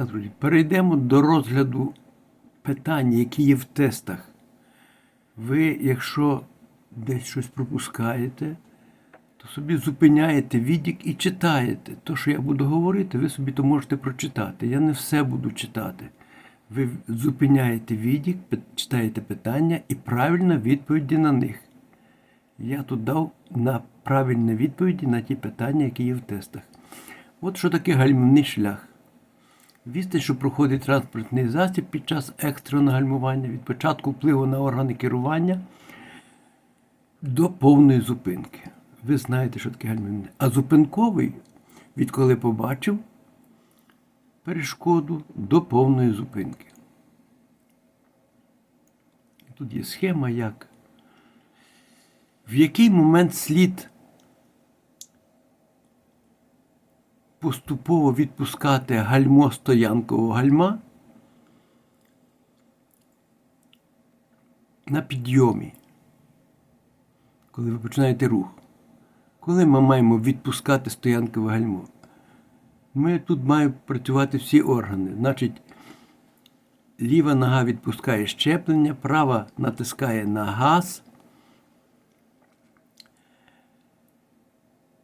Так, друзі, перейдемо до розгляду питань, які є в тестах. Ви, якщо десь щось пропускаєте, то собі зупиняєте відік і читаєте. То, що я буду говорити, ви собі то можете прочитати. Я не все буду читати. Ви зупиняєте відік, читаєте питання і правильно відповіді на них. Я тут дав на правильні відповіді на ті питання, які є в тестах. От що таке гальмівний шлях. Відстань, що проходить транспортний засіб під час екстреного гальмування від початку впливу на органи керування до повної зупинки. Ви знаєте, що таке гальмівний. А зупинковий, відколи побачив перешкоду до повної зупинки. Тут є схема, як в який момент слід поступово відпускати гальмо стоянкового гальма на підйомі, коли ви починаєте рух. Коли ми маємо відпускати стоянкове гальмо? Ми тут мають працювати всі органи. Значить, ліва нога відпускає щеплення, права натискає на газ.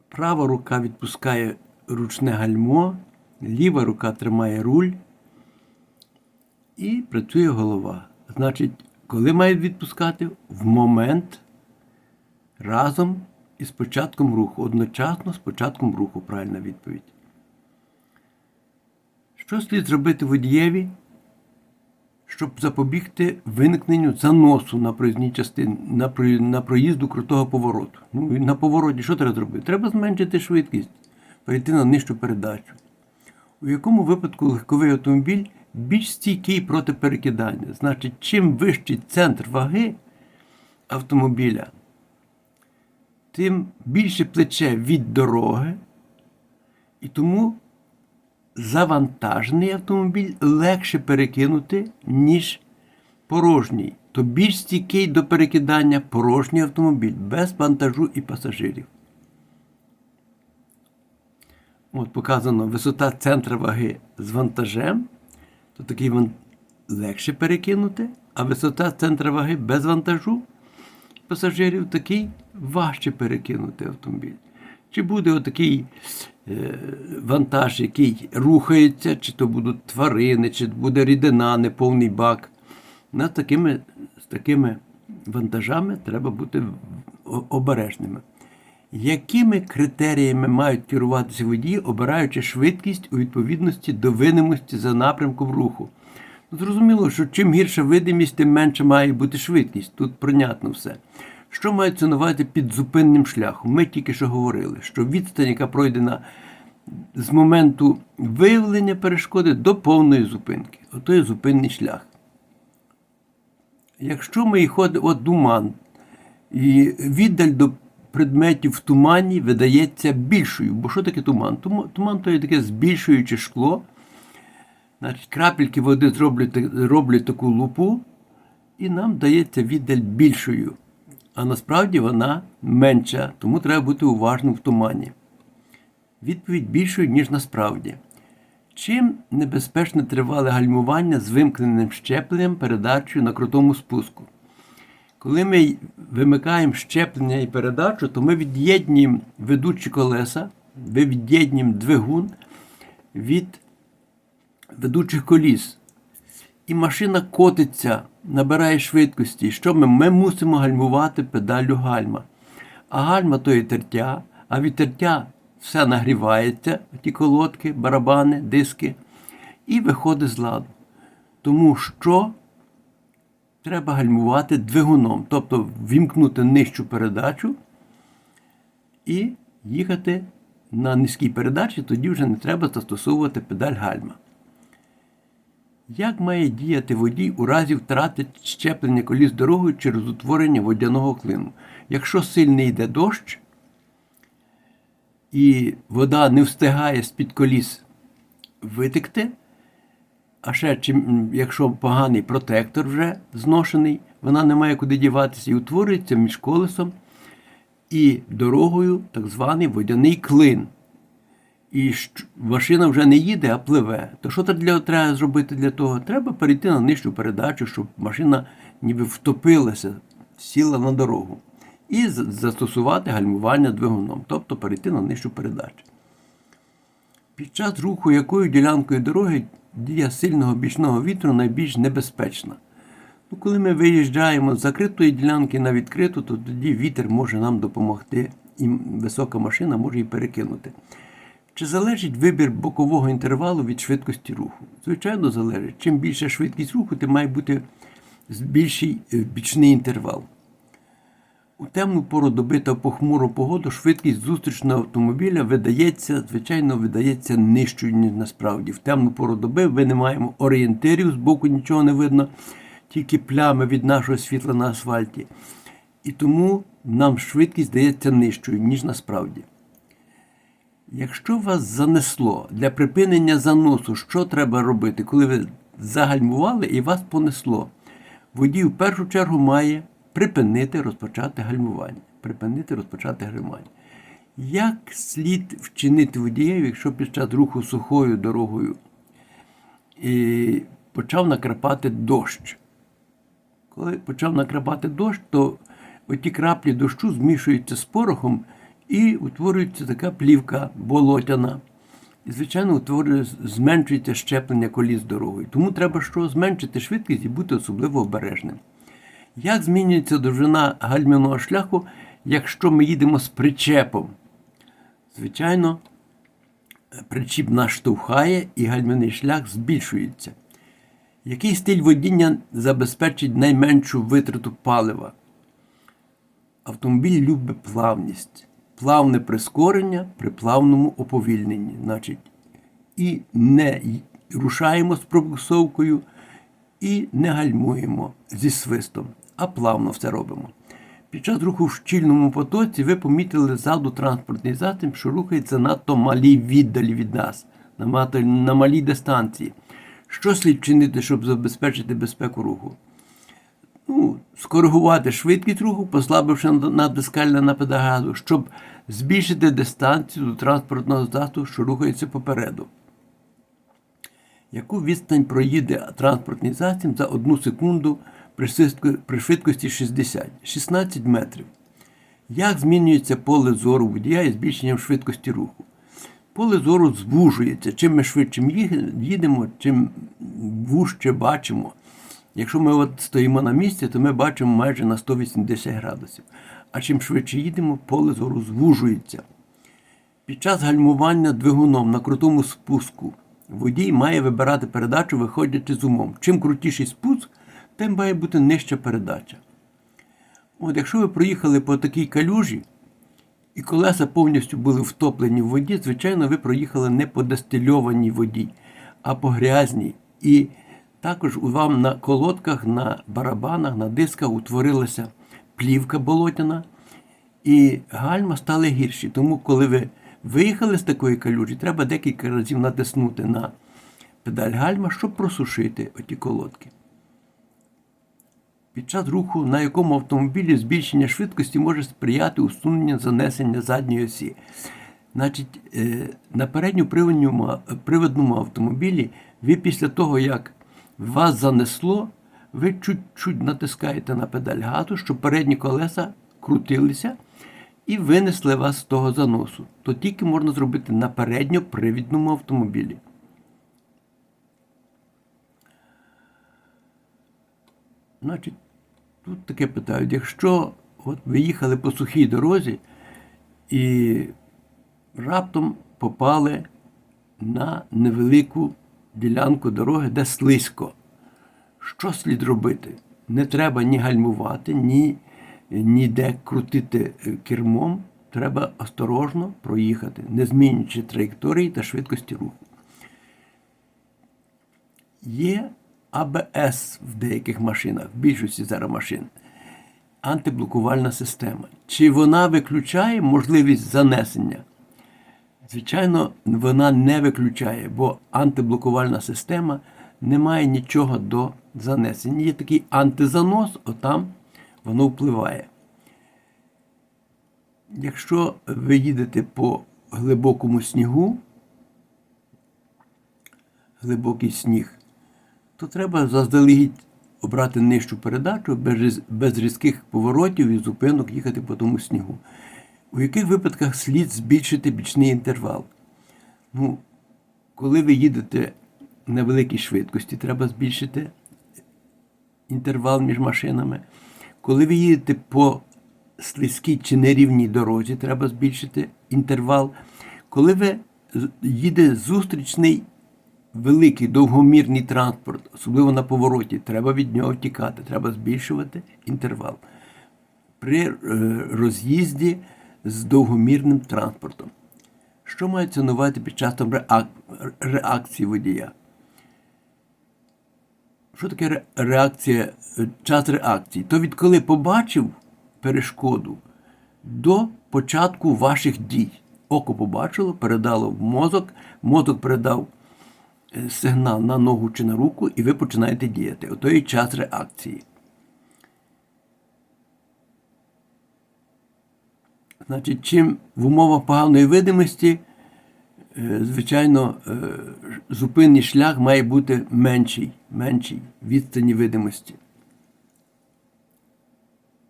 Права рука відпускає ручне гальмо, ліва рука тримає руль і працює голова. Значить, коли мають відпускати? В момент разом із початком руху. Одночасно з початком руху, правильна відповідь. Що слід зробити водієві, щоб запобігти виникненню заносу на проїзній частині, на, проїзду крутого повороту? Ну, на повороті що треба зробити? Треба зменшити швидкість, перейти на нижчу передачу. У якому випадку легковий автомобіль більш стійкий проти перекидання? Значить, чим вищий центр ваги автомобіля, тим більше плече від дороги, і тому завантажений автомобіль легше перекинути, ніж порожній. То більш стійкий до перекидання порожній автомобіль без вантажу і пасажирів. От показано висота центра ваги з вантажем, то такий ван... легше перекинути, а висота центра ваги без вантажу пасажирів такий важче перекинути автомобіль. Чи буде отакий е, вантаж, який рухається, чи то будуть тварини, чи буде рідина, неповний бак. На такими, з такими вантажами треба бути обережними. Якими критеріями мають керуватися водії, обираючи швидкість у відповідності до видимості за напрямком руху? Ну, Зрозуміло, що чим гірша видимість, тим менше має бути швидкість. Тут прийнятно все. Що мається на увазі під зупинним шляхом? Ми тільки що говорили, що відстань, яка пройдена з моменту виявлення перешкоди до повної зупинки. Ото є зупинний шлях. Якщо ми ходимо от туман, і віддаль до предметів в тумані видається більшою. Бо що таке туман? Туман то є таке збільшуюче шкло. Значить, крапельки води зроблять, роблять таку лупу, і нам дається віддаль більшою. А насправді вона менша, тому треба бути уважним в тумані. Відповідь більшою, ніж насправді. Чим небезпечне тривале гальмування з вимкненим щепленням передачею на крутому спуску? Коли ми вимикаємо щеплення і передачу, то ми від'єднуємо ведучі колеса, ми від'єднуємо двигун від ведучих коліс. І машина котиться, набирає швидкості. Що ми? Ми мусимо гальмувати педалю гальма. А гальма то є тертя, а від тертя все нагрівається, ті колодки, барабани, диски, і виходить з ладу. Тому що треба гальмувати двигуном, тобто вімкнути нижчу передачу і їхати на низькій передачі, тоді вже не треба застосовувати педаль гальма. Як має діяти водій у разі втрати щеплення коліс дорогою через утворення водяного клину? Якщо сильний йде дощ і вода не встигає з-під коліс витекти, а ще чим, якщо поганий протектор вже зношений, вона не має куди діватися і утворюється між колесом і дорогою так званий водяний клин. і машина вже не їде, а пливе. То що для, треба зробити для того? Треба перейти на нижчу передачу, щоб машина ніби втопилася, сіла на дорогу. І застосувати гальмування двигуном, тобто перейти на нижчу передачу. Під час руху якою ділянкою дороги дія сильного бічного вітру найбільш небезпечна. Ну, коли ми виїжджаємо з закритої ділянки на відкриту, то тоді вітер може нам допомогти, і висока машина може її перекинути. Чи залежить вибір бокового інтервалу від швидкості руху? Звичайно, залежить. Чим більша швидкість руху, тим має бути більший е, бічний інтервал. У темну пору доби та похмуру погоду швидкість зустрічного автомобіля видається, звичайно, видається нижчою, ніж насправді. В темну пору доби ми не маємо орієнтирів, з боку нічого не видно, тільки плями від нашого світла на асфальті. І тому нам швидкість здається нижчою, ніж насправді. Якщо вас занесло для припинення заносу, що треба робити, коли ви загальмували і вас понесло? Водій в першу чергу має припинити розпочати гальмування. Припинити розпочати гальмування. Як слід вчинити водієві, якщо під час руху сухою дорогою і почав накрапати дощ? Коли почав накрапати дощ, то оті краплі дощу змішуються з порохом і утворюється така плівка болотяна. І, звичайно, зменшується щеплення коліс дорогою. Тому треба що зменшити швидкість і бути особливо обережним. Як змінюється довжина гальмівного шляху, якщо ми їдемо з причепом? Звичайно, причіп нас штовхає і гальмівний шлях збільшується. Який стиль водіння забезпечить найменшу витрату палива? Автомобіль любить плавність, плавне прискорення при плавному уповільненні. Значить, і не рушаємо з пробуксовкою, і не гальмуємо зі свистом, а плавно все робимо. Під час руху в щільному потоці ви помітили ззаду транспортний засіб, що рухається надто малій віддалі від нас, на малій дистанції. Що слід чинити, щоб забезпечити безпеку руху? ну, скоригувати швидкість руху, послабивши натискальне на педаль газу, щоб збільшити дистанцію до транспортного засобу, що рухається попереду. Яку відстань проїде транспортний засіб за одну секунду при швидкості 60? 16 метрів. Як змінюється поле зору водія із збільшенням швидкості руху? Поле зору звужується. Чим ми швидше їдемо, чим вужче бачимо. Якщо ми от стоїмо на місці, то ми бачимо майже на 180 градусів. А чим швидше їдемо, поле зору звужується. Під час гальмування двигуном на крутому спуску водій має вибирати передачу, виходячи з умом. Чим крутіший спуск, тим має бути нижча передача. От якщо ви проїхали по такій калюжі, і колеса повністю були втоплені в воді, звичайно, ви проїхали не по дистильованій воді, а по грязній. І також у вам на колодках, на барабанах, на дисках утворилася плівка болотяна, і гальма стали гірші. Тому, коли ви виїхали з такої калюжі, треба декілька разів натиснути на педаль гальма, щоб просушити оті колодки. Під час руху, на якому автомобілі збільшення швидкості може сприяти усуненню занесення задньої осі. Значить, е, на передньоприводному приводному автомобілі ви після того, як вас занесло, ви чуть-чуть натискаєте на педаль газу, щоб передні колеса крутилися і винесли вас з того заносу. То тільки можна зробити на передньопривідному автомобілі. Значить, тут таке питають, якщо от ви їхали по сухій дорозі і раптом попали на невелику ділянку дороги, де слизько, що слід робити? Не треба ні гальмувати, ні ніде крутити е, кермом. Треба осторожно проїхати, не змінюючи траєкторії та швидкості руху. Є АБС в деяких машинах, в більшості зараз машин, антиблокувальна система. Чи вона виключає можливість занесення? Звичайно, вона не виключає, бо антиблокувальна система не має нічого до занесення. Є такий антизанос, отам воно впливає. Якщо ви їдете по глибокому снігу, глибокий сніг, то треба заздалегідь обрати нижчу передачу без, без різких поворотів і зупинок їхати по тому снігу. У яких випадках слід збільшити бічний інтервал? Ну, коли ви їдете на великій швидкості, треба збільшити інтервал між машинами. Коли ви їдете по слизькій чи нерівній дорозі, треба збільшити інтервал. Коли ви їде зустрічний великий довгомірний транспорт, особливо на повороті, треба від нього тікати, треба збільшувати інтервал. При е, роз'їзді з довгомірним транспортом. Що мається на увазі під час реак- реакції водія? Що таке реакція, е, час реакції? То відколи побачив перешкоду до початку ваших дій. Око побачило, передало в мозок, мозок передав сигнал на ногу чи на руку, і ви починаєте діяти. Ото і час реакції. Значить, чим в умовах поганої видимості, е, звичайно, е, зупинний шлях має бути менший, менший відстані видимості.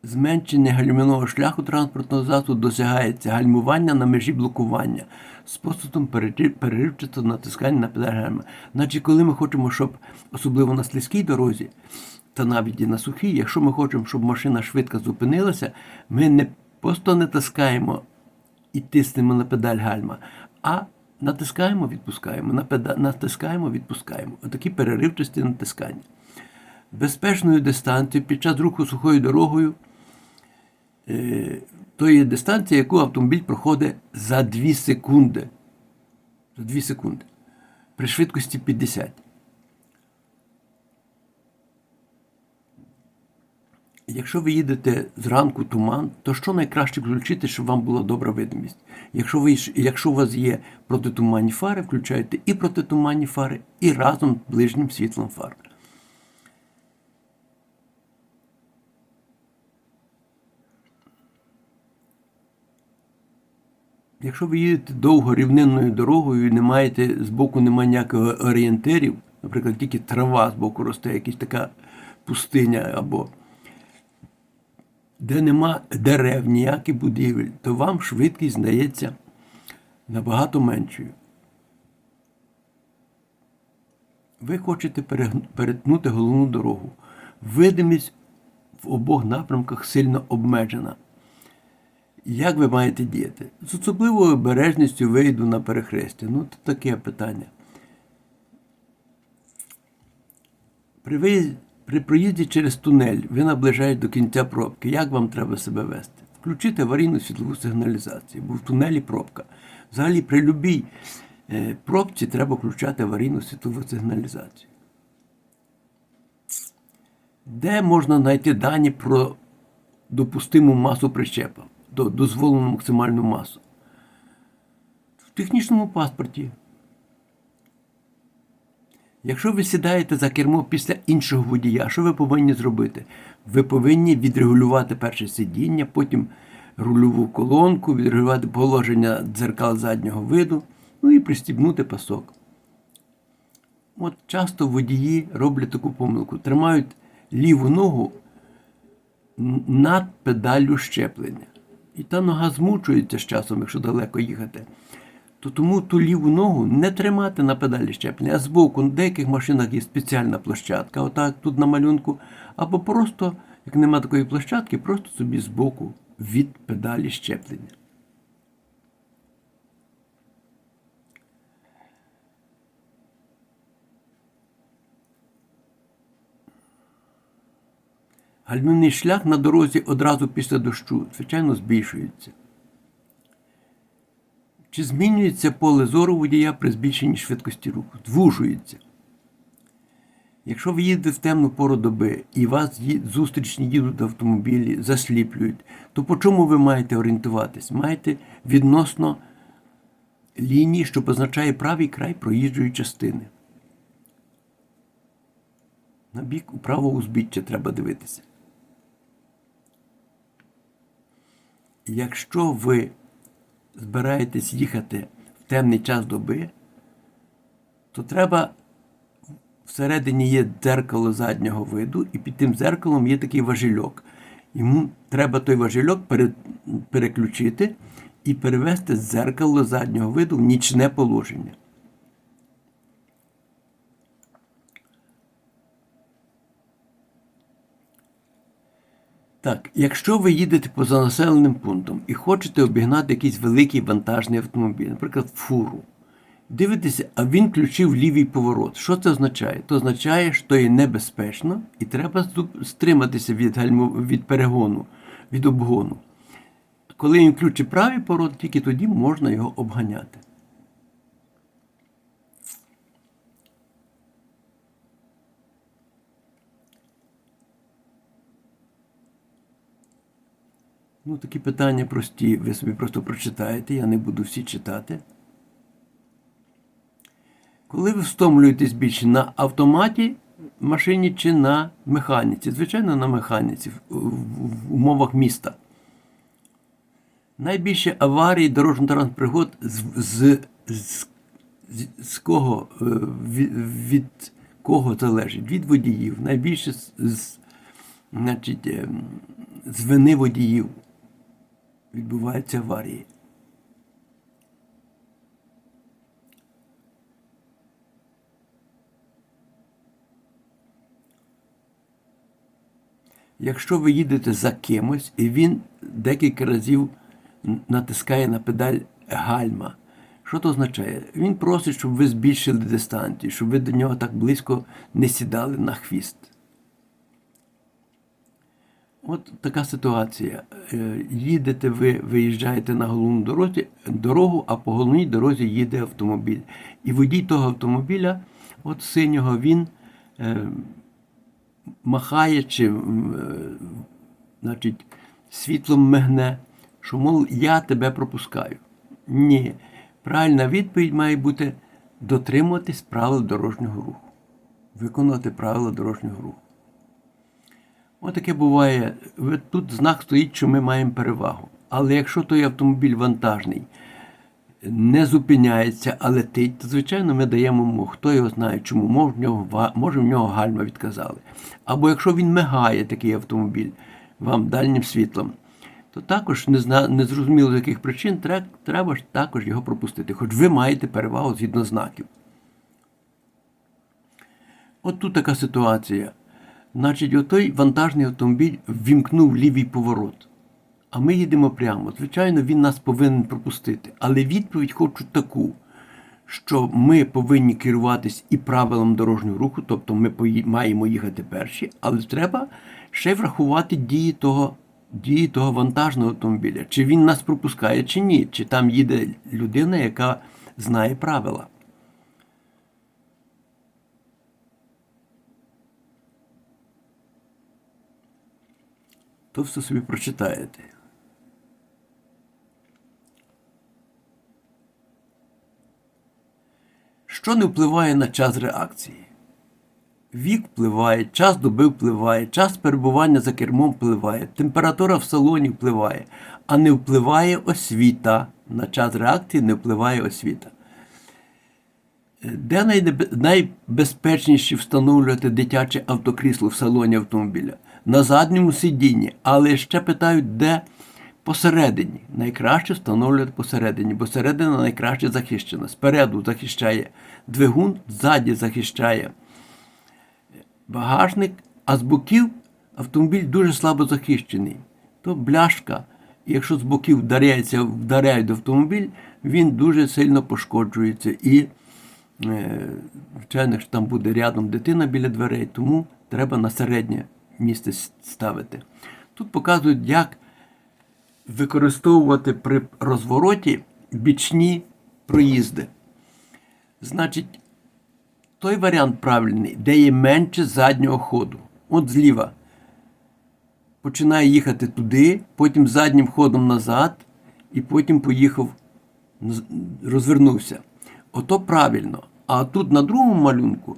Зменшення гальмівного шляху транспортного засобу досягається гальмування на межі блокування способом перети- переривчатого натискання на педаль гальма. Значить, коли ми хочемо, щоб особливо на слизькій дорозі, та навіть і на сухій, якщо ми хочемо, щоб машина швидко зупинилася, ми не просто не тискаємо і тиснемо на педаль гальма, а натискаємо, відпускаємо, на педа... натискаємо, відпускаємо. Отакі переривчасті натискання. Безпечною дистанцією під час руху сухою дорогою е, то є дистанція, яку автомобіль проходить за 2 секунди. За 2 секунди. При швидкості 50. Якщо ви їдете зранку туман, то що найкраще включити, щоб вам була добра видимість? Якщо, ви, якщо у вас є протитуманні фари, включайте і протитуманні фари, і разом з ближнім світлом фар. Якщо ви їдете довго рівнинною дорогою і не маєте збоку немає ніякого орієнтирів, наприклад, тільки трава збоку росте, якась така пустиня або де нема дерев, ніяких будівель, то вам швидкість здається набагато меншою. Ви хочете перетнути головну дорогу. Видимість в обох напрямках сильно обмежена. Як ви маєте діяти? З особливою обережністю вийду на перехрестя. Ну, це таке питання. При, виїзді, при проїзді через тунель ви наближаєте до кінця пробки. Як вам треба себе вести? Включити аварійну світлову сигналізацію, бо в тунелі пробка. Взагалі, при любій е, пробці треба включати аварійну світлову сигналізацію. Де можна знайти дані про допустиму масу причепа, до дозволену максимальну масу? В технічному паспорті. Якщо ви сідаєте за кермо після іншого водія, що ви повинні зробити? Ви повинні відрегулювати перше сидіння, потім рульову колонку, відрегулювати положення дзеркал заднього виду, ну і пристібнути пасок. От часто водії роблять таку помилку, тримають ліву ногу над педаллю щеплення. І та нога змучується з часом, якщо далеко їхати. То тому ту ліву ногу не тримати на педалі щеплення, а збоку на деяких машинах є спеціальна площадка, отак тут на малюнку, або просто, як нема такої площадки, просто собі збоку від педалі щеплення. Гальмівний шлях на дорозі одразу після дощу, звичайно, збільшується. Чи змінюється поле зору водія при збільшенні швидкості руху? Звужується. Якщо ви їдете в темну пору доби і вас зустрічні їдуть автомобілі, засліплюють, то по чому ви маєте орієнтуватись? Маєте відносно лінії, що позначає правий край проїжджої частини. На бік у правого узбіччя треба дивитися. Якщо ви збираєтесь їхати в темний час доби, то треба всередині є дзеркало заднього виду, і під тим дзеркалом є такий важільок. Йому треба той важільок переключити і перевести дзеркало заднього виду в нічне положення. Так, якщо ви їдете поза населеним пунктом і хочете обігнати якийсь великий вантажний автомобіль, наприклад, фуру, дивитеся, а він включив лівий поворот. Що це означає? Це означає, що є небезпечно і треба стриматися від, гальмо... від перегону, від обгону. Коли він включить правий поворот, тільки тоді можна його обганяти. Ну, такі питання прості, ви собі просто прочитаєте, я не буду всі читати. Коли ви втомлюєтесь більше на автоматі машині чи на механіці? Звичайно, на механіці в, умовах міста. Найбільше аварій дорожньо-транспортних пригод з, з, з, з, з кого, е, від, від кого залежить? Від водіїв. Найбільше з, з, значить, ем, з вини водіїв відбуваються аварії. Якщо ви їдете за кимось, і він декілька разів натискає на педаль гальма, що це означає? Він просить, щоб ви збільшили дистанцію, щоб ви до нього так близько не сідали на хвіст. От така ситуація. Е, Їдете ви, виїжджаєте на головну дорозі, дорогу, а по головній дорозі їде автомобіль. І водій того автомобіля, от синього, він е, махає чи е, значить, світлом мигне, що, мов, я тебе пропускаю. Ні. Правильна відповідь має бути дотримуватись правил дорожнього руху. Виконувати правила дорожнього руху. Отаке буває. Тут знак стоїть, що ми маємо перевагу. Але якщо той автомобіль вантажний не зупиняється, а летить, то звичайно ми даємо йому, хто його знає, чому, може в нього, може в нього гальма відказали. Або якщо він мигає такий автомобіль вам дальнім світлом, то також не зна- незрозуміло з яких причин тре- треба ж також його пропустити. Хоч ви маєте перевагу згідно знаків. От тут така ситуація. Значить, отой вантажний автомобіль ввімкнув лівий поворот. А ми їдемо прямо. Звичайно, він нас повинен пропустити. Але відповідь хочу таку, що ми повинні керуватись і правилам дорожнього руху, тобто ми маємо їхати перші, але треба ще врахувати дії того, дії того вантажного автомобіля. Чи він нас пропускає, чи ні, чи там їде людина, яка знає правила. То все собі прочитаєте. Що не впливає на час реакції? Вік впливає, час доби впливає, час перебування за кермом впливає, температура в салоні впливає, а не впливає освіта. На час реакції не впливає освіта. Де найбезпечніше встановлювати дитяче автокрісло в салоні автомобіля? На задньому сидінні, але ще питають, де посередині. Найкраще встановлювати посередині, бо середина найкраще захищена. Спереду захищає двигун, ззаді захищає багажник, а з боків автомобіль дуже слабо захищений. То бляшка, якщо з боків вдаряється, вдаряють автомобіль, він дуже сильно пошкоджується. І, е, звичайно, якщо там буде рядом дитина біля дверей, тому треба на середнє місце ставити. Тут показують, як використовувати при розвороті бічні проїзди. Значить, той варіант правильний, де є менше заднього ходу. От зліва. Починає їхати туди, потім заднім ходом назад, і потім поїхав, розвернувся. Ото правильно. А тут на другому малюнку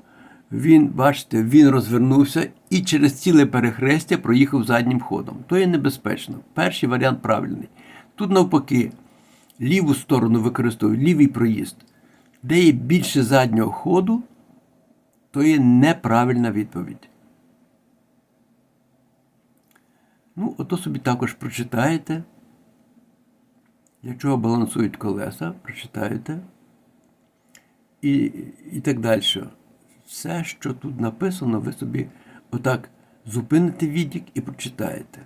він, бачите, він розвернувся і через ціле перехрестя проїхав заднім ходом. То є небезпечно. Перший варіант правильний. Тут навпаки, ліву сторону використовує, лівий проїзд. Де є більше заднього ходу, то є неправильна відповідь. Ну, ото собі також прочитаєте. Для чого балансують колеса, прочитаєте. І, і так далі. Все, що тут написано, ви собі отак зупините відік і прочитаєте.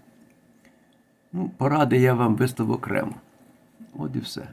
Ну, поради я вам виставив окремо. От і все.